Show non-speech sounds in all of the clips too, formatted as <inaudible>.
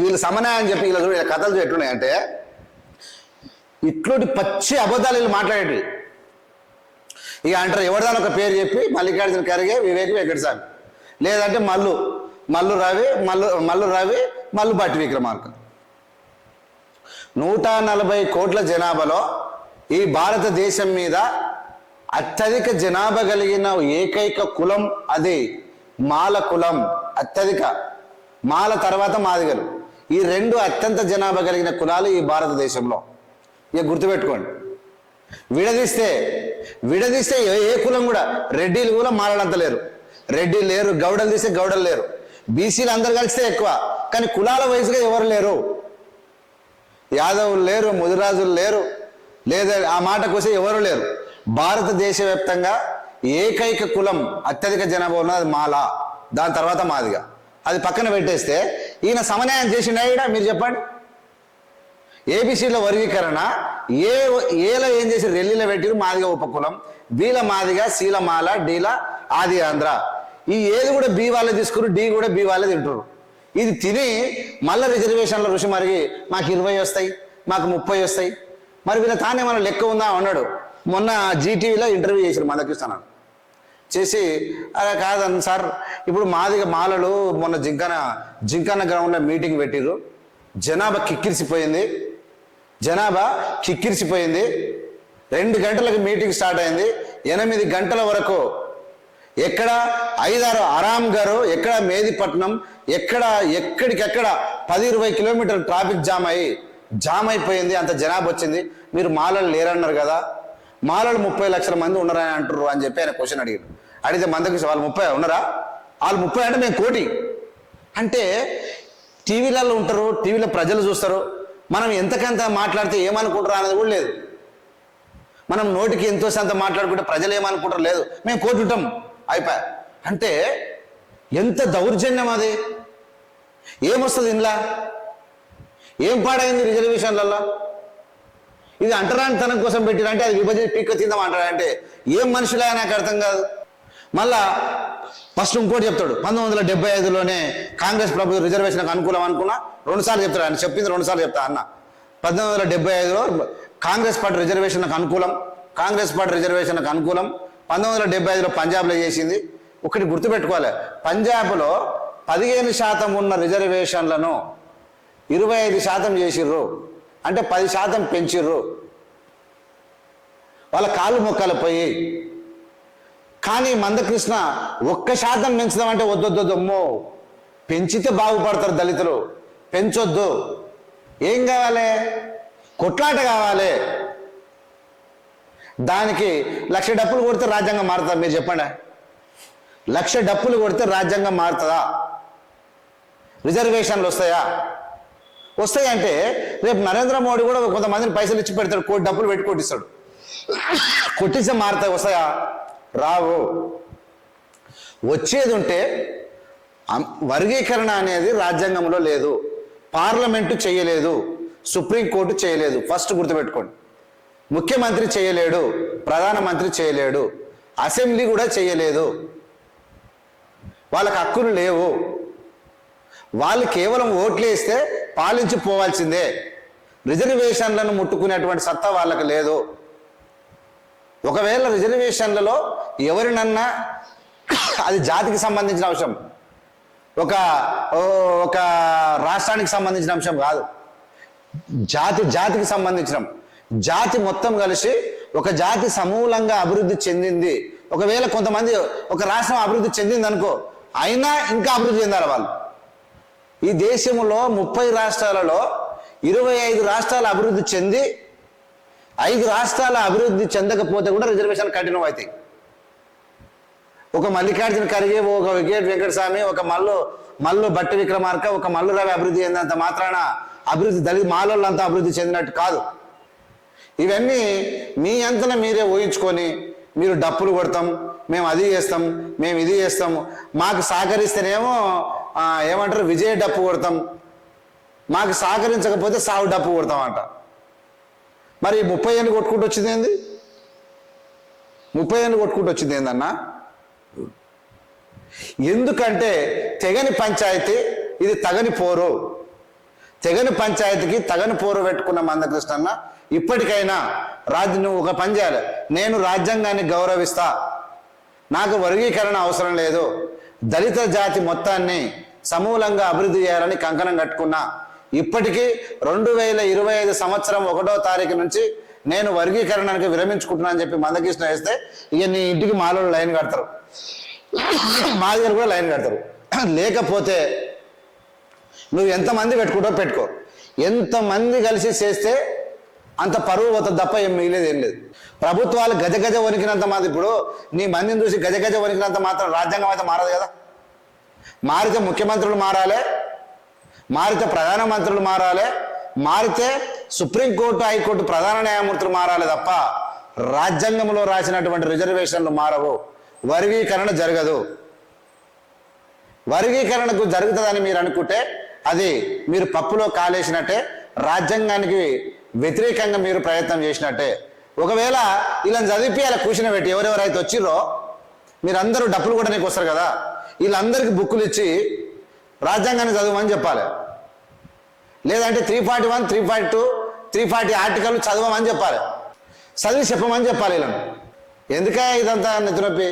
వీళ్ళు సమన్యాయం అని చెప్పి వీళ్ళు వీళ్ళ కథలు ఎట్లున్నాయంటే ఇట్లాంటి పచ్చి అబద్ధాలు వీళ్ళు మాట్లాడేటి ఇక అంటారు ఎవరిదాని ఒక పేరు చెప్పి మల్లికార్జున ఖర్గే వివేక్ వెంకటస్వామి. లేదంటే మల్లు మల్లు రవి మల్లు మల్లు రవి మల్లు భట్టి విక్రమార్క. నూట నలభై కోట్ల జనాభాలో ఈ భారతదేశం మీద అత్యధిక జనాభా కలిగిన ఏకైక కులం అది మాల కులం. అత్యధిక. మాల తర్వాత మాదిగలు. ఈ రెండు అత్యంత జనాభా కలిగిన కులాలు ఈ భారతదేశంలో. ఇక గుర్తుపెట్టుకోండి. విడదీస్తే విడదీస్తే ఏ ఏ కులం కూడా రెడ్డిలు కూడా మారడంత లేరు. రెడ్డిలు లేరు గౌడలు తీస్తే గౌడలు లేరు. బీసీలు అందరు కలిస్తే ఎక్కువ. కానీ కులాల వయసుగా ఎవరు లేరు? యాదవులు లేరు ముదిరాజులు లేరు. లేదా ఆ మాట వస్తే ఎవరు లేరు? భారతదేశ వ్యాప్తంగా ఏకైక కులం అత్యధిక జనాభా ఉన్నది మాల. దాని తర్వాత మాదిగా. అది పక్కన పెట్టేస్తే ఈయన సమన్వయం చేసిండా ఈడ? మీరు చెప్పండి. ఏబిసిల వర్గీకరణ. ఏ ఏలో ఏం చేసి రెల్లిలో పెట్టిరు? మాదిగా ఉపకులం బీల మాదిగా సీల మాల డీల ఆది ఆంధ్ర. ఈ ఏది కూడా బీ వాళ్ళే తీసుకురు డి కూడా బి వాళ్ళే తింటారు ఇది తిని మళ్ళీ రిజర్వేషన్ల రుచి మరిగి మాకు ఇరవై వస్తాయి మాకు ముప్పై వస్తాయి. మరి వీళ్ళ తానే మన లెక్క ఉందా? అన్నాడు. మొన్న జీటీవీలో ఇంటర్వ్యూ చేశారు మందకిస్తున్నాను చేసి అలా కాదన్న సార్ ఇప్పుడు మాదిగా మాలలు మొన్న జింకన జింకన గ్రౌండ్లో మీటింగ్ పెట్టిరు జనాభా కిక్కిరిసిపోయింది. జనాభా కిక్కిరిసిపోయింది. రెండు గంటలకు మీటింగ్ స్టార్ట్ అయింది. ఎనిమిది గంటల వరకు ఎక్కడ ఐదారు ఆరామ్ గారు ఎక్కడ మేదిపట్నం ఎక్కడ ఎక్కడికెక్కడ పది ఇరవై కిలోమీటర్ ట్రాఫిక్ జామ్ అయ్యి జామ్ అయిపోయింది. అంత జనాభా వచ్చింది. మీరు మాలలు లేరన్నారు కదా. మాలలు ముప్పై లక్షల మంది ఉన్నారని అంటారు అని చెప్పి ఆయన క్వశ్చన్ అడిగారు అడిగితే మందకి వాళ్ళు ముప్పై ఉన్నారా? వాళ్ళు ముప్పై అంటే మేము కోటి. అంటే టీవీలలో ఉంటారు టీవీలో ప్రజలు చూస్తారు. మనం ఎంతకంత మాట్లాడితే ఏమనుకుంటారు అనేది కూడా లేదు. మనం నోటికి ఎంతో సంత మాట్లాడుకుంటే ప్రజలు ఏమనుకుంటారు లేదు. మేము కోటి ఉంటాం. అయిపోయా. అంటే ఎంత దౌర్జన్యం అది. ఏమొస్తుంది ఇందులో? ఏం పాడైంది రిజర్వేషన్లలో ఇది అంటరాని తనం కోసం పెట్టిరంటే అది విభజన పీక్ తిందాం అంటారంటే ఏం మనుషులే నాకు అర్థం కాదు. మళ్ళా ఫస్ట్ ఇంకోటి చెప్తాడు. పంతొమ్మిది వందల డెబ్బై ఐదులోనే కాంగ్రెస్ ప్రభుత్వం రిజర్వేషన్కి అనుకూలం అనుకున్నా రెండుసార్లు చెప్తాడు ఆయన. చెప్పింది రెండుసార్లు చెప్తా అన్న. పంతొమ్మిది వందల డెబ్బై ఐదులో కాంగ్రెస్ పార్టీ రిజర్వేషన్కి అనుకూలం కాంగ్రెస్ పార్టీ రిజర్వేషన్కి అనుకూలం పంతొమ్మిది వందల డెబ్బై ఐదులో పంజాబ్లో చేసింది. ఒకటి గుర్తుపెట్టుకోవాలి. పంజాబ్లో పదిహేను శాతం ఉన్న రిజర్వేషన్లను ఇరవై ఐదు శాతం చేసిర్రు. అంటే పది శాతం పెంచిర్రు. వాళ్ళ కాళ్ళు మొక్కలు పోయి కానీ మందకృష్ణ ఒక్క శాతం పెంచుదామంటే వద్దొద్దొద్దమ్మో పెంచితే బాగుపడతారు దళితులు. పెంచొద్దు. ఏం కావాలి? కొట్లాట కావాలి. దానికి లక్ష డప్పులు కొడితే రాజ్యాంగం మారుతుందా? మీరు చెప్పండి. లక్ష డప్పులు కొడితే రాజ్యాంగం మారుతుందా? రిజర్వేషన్లు వస్తాయా? వస్తాయంటే రేపు నరేంద్ర మోడీ కూడా కొంతమందిని పైసలు ఇచ్చి పెడతాడు కోటి డబ్బులు పెట్టి కొట్టిస్తాడు. కొట్టిస్తే మారుతాయి వస్తాయా? రావు. వచ్చేది ఉంటే వర్గీకరణ అనేది రాజ్యాంగంలో లేదు. పార్లమెంటు చేయలేదు. సుప్రీంకోర్టు చేయలేదు. ఫస్ట్ గుర్తుపెట్టుకోండి. ముఖ్యమంత్రి చేయలేడు. ప్రధానమంత్రి చేయలేడు. అసెంబ్లీ కూడా చేయలేదు. వాళ్ళకి హక్కులు లేవు. వాళ్ళు కేవలం ఓట్లు వేస్తే పాలించిపోవాల్సిందే. రిజర్వేషన్లను ముట్టుకునేటువంటి సత్తా వాళ్ళకి లేదు. ఒకవేళ రిజర్వేషన్లలో ఎవరినన్నా అది జాతికి సంబంధించిన అంశం. ఒక ఒక రాష్ట్రానికి సంబంధించిన అంశం కాదు. జాతి జాతికి సంబంధించిన. జాతి మొత్తం కలిసి ఒక జాతి సమూలంగా అభివృద్ధి చెందింది. ఒకవేళ కొంతమంది ఒక రాష్ట్రం అభివృద్ధి చెందింది అనుకో అయినా ఇంకా అభివృద్ధి చెందాలి వాళ్ళు. ఈ దేశంలో ముప్పై రాష్ట్రాలలో ఇరవై ఐదు రాష్ట్రాలు అభివృద్ధి చెంది ఐదు రాష్ట్రాల అభివృద్ధి చెందకపోతే కూడా రిజర్వేషన్ కఠినం అవుతాయి. ఒక మల్లికార్జున ఖర్గే ఒక వికేట్ వెంకటస్వామి ఒక మల్లు మల్లు బట్టి విక్రమార్క ఒక మల్లు రవి అభివృద్ధి చెందినంత మాత్రాన అభివృద్ధి దళిత మాలోళ్ళంతా అభివృద్ధి చెందినట్టు కాదు. ఇవన్నీ మీ అంతన మీరే ఊహించుకొని మీరు డప్పులు కొడతాం మేము అది చేస్తాం మేము ఇది చేస్తాం. మాకు సహకరిస్తేనేమో ఏమంటారు విజయ డప్పు కొడతాం. మాకు సహకరించకపోతే సాగు డప్పు కొడతాం అంట మరి ముప్పై ఏళ్ళు కొట్టుకుంటూ వచ్చింది ఏంది? ముప్పై ఏళ్ళు కొట్టుకుంటూ వచ్చింది ఏందన్నా? ఎందుకంటే తెగని పంచాయతీ ఇది తగని పోరు. తెగని పంచాయతీకి తగని పోరు పెట్టుకున్న మందకృష్ణన్న ఇప్పటికైనా రాజు నువ్వు ఒక పని చేయాలి. నేను రాజ్యాంగాన్ని గౌరవిస్తా. నాకు వర్గీకరణ అవసరం లేదు. దళిత జాతి మొత్తాన్ని సమూలంగా అభివృద్ధి చేయాలని కంకణం కట్టుకున్నా. ఇప్పటికీ రెండు వేల ఇరవై ఐదు సంవత్సరం ఒకటో తారీఖు నుంచి నేను వర్గీకరణానికి విరమించుకుంటున్నాను అని చెప్పి మందకృష్ణ వేస్తే ఇక నీ ఇంటికి మాలో లైన్ కడతారు. <laughs> మా దగ్గర కూడా లైన్ కడతారు. <clears throat> లేకపోతే నువ్వు ఎంతమంది పెట్టుకుంటావు పెట్టుకో. ఎంతమంది కలిసి చేస్తే అంత పరువు పోతుంది తప్ప ఏం మిగిలేదు ఏం లేదు. ప్రభుత్వాలు గజ గజ వణికినంత మాత్రం ఇప్పుడు నీ మందిని చూసి గజ గజ వణికినంత మాత్రం రాజ్యాంగం అయితే మారదు కదా. మారితే ముఖ్యమంత్రులు మారాలి మారితే ప్రధానమంత్రులు మారాలి మారితే సుప్రీంకోర్టు హైకోర్టు ప్రధాన న్యాయమూర్తులు మారాలి తప్ప రాజ్యాంగంలో రాసినటువంటి రిజర్వేషన్లు మారవు. వర్గీకరణ జరగదు. వర్గీకరణకు జరుగుతుందని మీరు అనుకుంటే అది మీరు పప్పులో కాలేసినట్టే రాజ్యాంగానికి వ్యతిరేకంగా మీరు ప్రయత్నం చేసినట్టే. ఒకవేళ ఇలా చదివి అలా కూర్చుని పెట్టి ఎవరెవరైతే వచ్చిర్రో మీరందరూ డప్పులు కూడా నీకు వస్తారు కదా. వీళ్ళందరికీ బుక్కులు ఇచ్చి రాజ్యాంగాన్ని చదవమని చెప్పాలి. లేదంటే three forty one three forty two three forty article చదవమని చెప్పాలి. చదివి చెప్పమని చెప్పాలి వీళ్ళని. ఎందుకే ఇదంతా నిద్రనొప్పి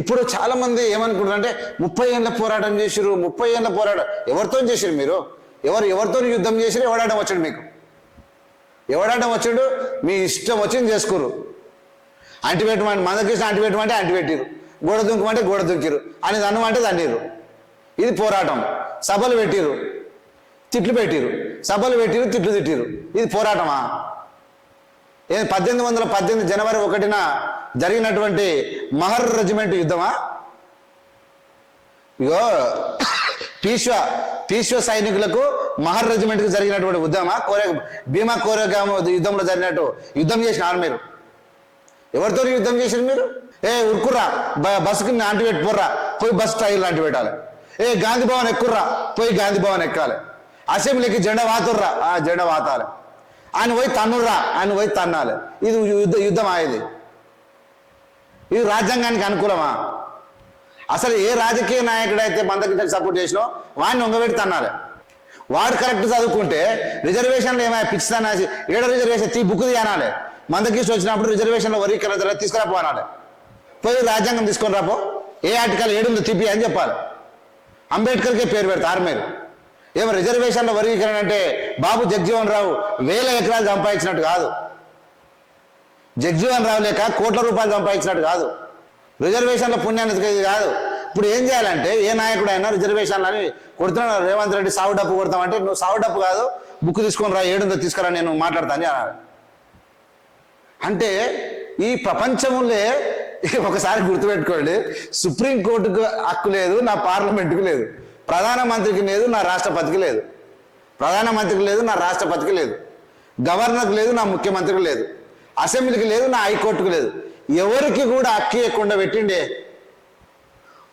ఇప్పుడు చాలా మంది ఏమనుకుంటారు అంటే ముప్పై ఏళ్ళ పోరాటం చేసిరు ముప్పై ఏళ్ళ పోరాటం ఎవరితో చేసిరు మీరు? ఎవరు ఎవరితో యుద్ధం చేసిరు ఎవడాటం వచ్చాడు మీకు? ఎవడాటం వచ్చాడు? మీ ఇష్టం వచ్చింది చేసుకోరు. అంటిపెట్టమంటే మందకృష్ణ అంటిపెట్టమంటే పెట్టమంటే గోడ దుంకమంటే గోడ దుంకిరు అని అన్నమంటే దండిరు ఇది పోరాటం. సభలు పెట్టిరు తిట్లు పెట్టిరు సభలు పెట్టిరు తిట్లు తిట్టిరు ఇది పోరాటమా? పద్దెనిమిది వందల పద్దెనిమిది జనవరి ఒకటిన జరిగినటువంటి మహర్ రెజిమెంట్ యుద్ధమా? ఇగో పీశ్వ పీశ్వ సైనికులకు మహర్ రెజిమెంట్కి జరిగినటువంటి యుద్ధమా? కోరే భీమా కోరేగామ యుద్ధంలో జరిగినట్టు యుద్ధం చేసినారు మీరు. ఎవరితో యుద్ధం చేశారు మీరు? ఏ ఉరుకుర్రా బస్సుకి అంటి పెట్టుకోర్రా పోయి బస్ ట్రైల్ అంటి పెట్టాలి. ఏ గాంధీ భవన్ ఎక్కుర్రా పోయి గాంధీ భవన్ ఎక్కాలి. అసెంబ్లీకి జెండా వాతుర్రా ఆ జెండా వాతాలి. ఆయన పోయి తన్నురా ఆయన పోయి తన్నాలి. ఇది యుద్ధ యుద్ధమా ఇది ఇది రాజ్యాంగానికి అనుకూలమా? అసలు ఏ రాజకీయ నాయకుడైతే మందకి సపోర్ట్ చేసినో వాడిని ఉంగబెట్టి తన్నాలి. వాడు కరెక్ట్ చదువుకుంటే రిజర్వేషన్లు ఏమైనా పిచ్చితనా ఏడ రిజర్వేషన్ తీ బుక్ తీయనాలి మందకీసు వచ్చినప్పుడు రిజర్వేషన్లో వర్గీకరణ కలర్ తీసుకురాపో అనాలి. పోయి రాజ్యాంగం తీసుకొని రాపో. ఏ ఆర్టికల్ ఏడుందో తిప్పి అని చెప్పాలి. అంబేద్కర్కే పేరు పెడతారు మీరు ఏమో రిజర్వేషన్ల వర్గీకరణ అంటే బాబు జగ్జీవన్ రావు వేల ఎకరాలు సంపాదించినట్టు కాదు. జగ్జీవన్ రావు లేక కోట్ల రూపాయలు సంపాదించినట్టు కాదు. రిజర్వేషన్ల పుణ్యానికి ఇది కాదు. ఇప్పుడు ఏం చేయాలంటే ఏ నాయకుడు అయినా రిజర్వేషన్లు అని కొడుతున్నాడు రేవంత్ రెడ్డి సావు డప్పు కొడతామంటే నువ్వు సావు డప్పు కాదు బుక్ తీసుకొని రా ఏడుందో తీసుకురా నేను మాట్లాడతాను అన్నాడు. అంటే ఈ ప్రపంచంలో <laughs> ఒకసారి గుర్తుపెట్టుకోండి సుప్రీంకోర్టుకు హక్కు లేదు నా పార్లమెంటుకు లేదు. ప్రధానమంత్రికి లేదు నా రాష్ట్రపతికి లేదు. ప్రధానమంత్రికి లేదు నా రాష్ట్రపతికి లేదు. గవర్నర్కి లేదు నా ముఖ్యమంత్రికి లేదు. అసెంబ్లీకి లేదు నా హైకోర్టుకు లేదు. ఎవరికి కూడా హక్కు ఇవ్వకుండా పెట్టిండే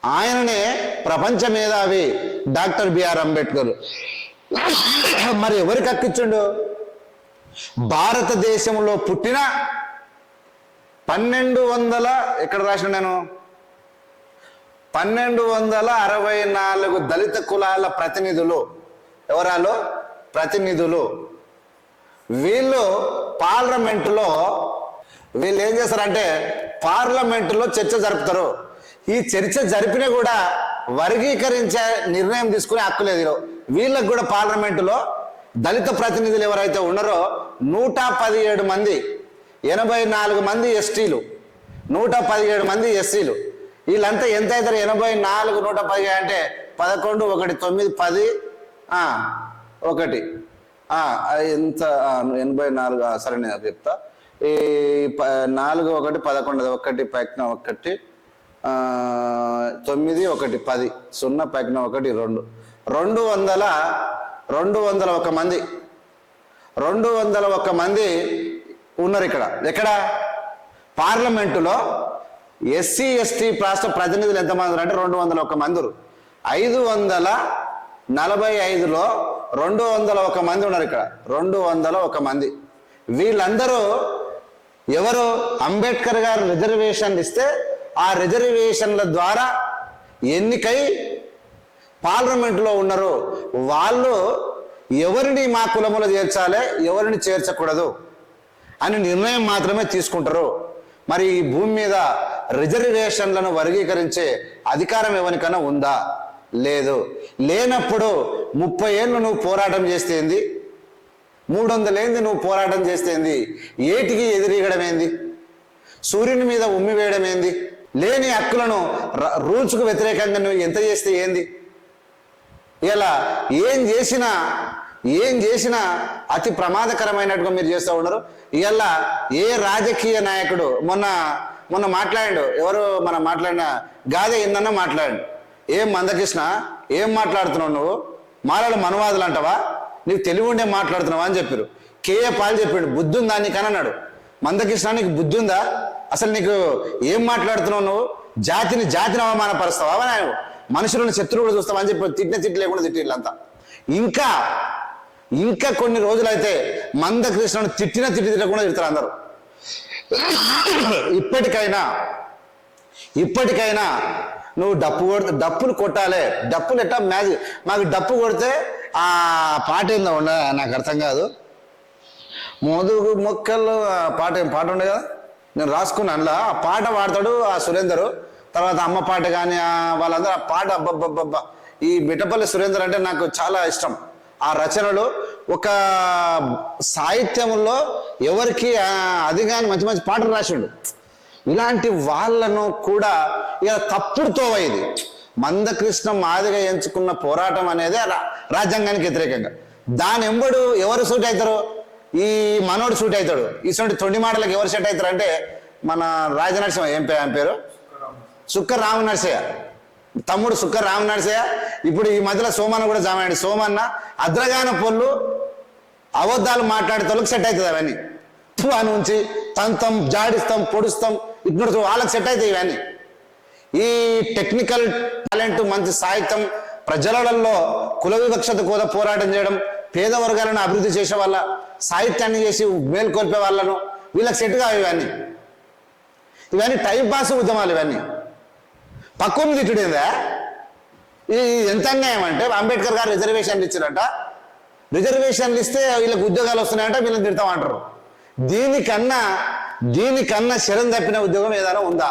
ఆయననే ప్రపంచ మేధావి డాక్టర్ బిఆర్ అంబేద్కర్. మరి ఎవరికి అక్కించుండు భారతదేశంలో పుట్టిన పన్నెండు వందల ఎక్కడ రాసిన నేను? పన్నెండు వందల అరవై నాలుగు దళిత కులాల ప్రతినిధులు. ఎవరాలో? ప్రతినిధులు. వీళ్ళు పార్లమెంటులో వీళ్ళు ఏం చేస్తారంటే పార్లమెంటులో చర్చ జరుపుతారు. ఈ చర్చ జరిపినా కూడా వర్గీకరించే నిర్ణయం తీసుకునే హక్కు లేదు కూడా పార్లమెంటులో దళిత ప్రతినిధులు ఎవరైతే ఉన్నారో నూట పదిహేడు మంది ఎనభై నాలుగు మంది ఎస్టీలు నూట పదిహేడు మంది ఎస్సీలు. వీళ్ళంతా ఎంత అవుతారు? ఎనభై నాలుగు నూట పది అంటే పదకొండు ఒకటి తొమ్మిది పది ఒకటి. ఎంత? ఎనభై నాలుగు సరే నేను చెప్తా. ఈ ప- నాలుగు ఒకటి పదకొండు ఒకటి పైన ఒకటి తొమ్మిది ఒకటి పది సున్నా పైన ఒకటి రెండు. రెండు వందల రెండు వందల ఒక మంది. రెండు వందల ఒక మంది ఉన్నారు ఇక్కడ. ఎక్కడ? పార్లమెంటులో ఎస్సీ ఎస్టీ రాష్ట్ర ప్రతినిధులు ఎంతమంది ఉన్నారు అంటే రెండు వందల ఒక మంది ఐదు వందల నలభై ఐదులో రెండు వందల ఒక మంది ఉన్నారు ఇక్కడ. రెండు వందల ఒక మంది. వీళ్ళందరూ ఎవరు? అంబేద్కర్ గారు రిజర్వేషన్ ఇస్తే ఆ రిజర్వేషన్ల ద్వారా ఎన్నికై పార్లమెంట్లో ఉన్నారు. వాళ్ళు ఎవరిని మా కులములో చేర్చాలి ఎవరిని చేర్చకూడదు అని నిర్ణయం మాత్రమే తీసుకుంటారు. మరి ఈ భూమి మీద రిజర్వేషన్లను వర్గీకరించే అధికారం ఎవరికైనా ఉందా? లేదు. లేనప్పుడు ముప్పై ఏళ్ళు నువ్వు పోరాటం చేస్తేంది మూడు వందలేంది నువ్వు పోరాటం చేస్తేంది ఏటికి ఎదిరీగడం ఏంది? సూర్యుని మీద ఉమ్మి వేయడం ఏంది? లేని హక్కులను ర- రూల్స్కు వ్యతిరేకంగా నువ్వు ఎంత చేస్తే ఏంది? ఇలా ఏం చేసినా ఏం చేసినా అతి ప్రమాదకరమైనట్టుగా మీరు చేస్తూ ఉన్నారు. ఇలా ఏ రాజకీయ నాయకుడు మొన్న మొన్న మాట్లాడాడు. ఎవరు మనం మాట్లాడిన గాదే ఇందన్న మాట్లాడాడు. ఏం మందకృష్ణ ఏం మాట్లాడుతున్నావు నువ్వు? మాలలు మనవాదులు అంటావా? నీకు తెలివి ఉండే మాట్లాడుతున్నావా అని చెప్పారు కేఏ పాల్ చెప్పాడు. బుద్ధి ఉందా నీకు అన్నాడు మందకృష్ణ నీకు బుద్ధి ఉందా అసలు నీకు ఏం మాట్లాడుతున్నావు నువ్వు? జాతిని జాతిని అవమానపరుస్తావా? అని మనుషులను శత్రువులు కూడా చూస్తావా అని చెప్పి తిట్టిన తిట్టి లేకుండా తిట్టిళ్ళంతా ఇంకా ఇంకా కొన్ని రోజులైతే మందకృష్ణను తిట్టిన తిట్టి తిట్టకుండా తిడతారు అందరూ. <coughs> ఇప్పటికైనా ఇప్పటికైనా నువ్వు డప్పు కొడితే డప్పులు కొట్టాలి. డప్పులు ఎట్టా మ్యాజిక్ మాకు డప్పు కొడితే ఆ పాట ఏందో ఉండ నాకు అర్థం కాదు. మోదుగు మొక్కలు పాట పాట ఉండే కదా? నేను రాసుకున్నాను అందులో. ఆ పాట పాడతాడు ఆ సురేందరు. తర్వాత అమ్మ పాట కానీ వాళ్ళందరూ ఆ పాట అబ్బబ్బబ్బబ్బా. ఈ మిట్టపల్లి సురేందర్ అంటే నాకు చాలా ఇష్టం. ఆ రచనలు ఒక సాహిత్యంలో ఎవరికి అది కానీ మంచి మంచి పాటలు రాసిండు. ఇలాంటి వాళ్ళను కూడా ఇక తప్పుడుతో ఇది మందకృష్ణ మాదిగా ఎంచుకున్న పోరాటం అనేది రాజ్యాంగానికి వ్యతిరేకంగా. దాని ఎంబడు ఎవరు సూట్ అవుతారు? ఈ మనోడు సూట్ అవుతాడు. ఇటువంటి తొండి మాటలకు ఎవరు సెట్ అవుతారు అంటే మన రాజనరసింహ ఏం పేరు పేరు? సుక్క రామ నరసయ్య. తమ్ముడు సుక్క రామ నరసయ్య ఇప్పుడు ఈ మధ్యలో సోమన్న కూడా జామాడు సోమన్న అద్రగాన పొల్లు అబద్ధాలు మాట్లాడేతోళ్ళకి సెట్ అవుతుంది అవన్నీ తువాను ఉంచి తంతం జాడిస్తాం పొడుస్తాం ఇగ్నోర్ వాళ్ళకి సెట్ అవుతాయి ఇవన్నీ. ఈ టెక్నికల్ టాలెంట్ మంచి సాహిత్యం ప్రజలలో కుల వివక్షత కూడా పోరాటం చేయడం పేద వర్గాలను అభివృద్ధి చేసే వాళ్ళ సాహిత్యాన్ని చేసి మేల్కొల్పే వాళ్ళను వీళ్ళకి సెట్ కావు ఇవన్నీ. ఇవన్నీ టైం పాస్ ఉద్యమాలు ఇవన్నీ. పక్కుని తిట్టుడేందా ఇది ఎంత అన్యాయం అంటే అంబేద్కర్ గారు రిజర్వేషన్లు ఇచ్చారట. రిజర్వేషన్లు ఇస్తే వీళ్ళకి ఉద్యోగాలు వస్తున్నాయంట వీళ్ళని తిడతామంటారు. దీనికన్నా దీనికన్నా శరం తప్పిన ఉద్యోగం ఏదైనా ఉందా?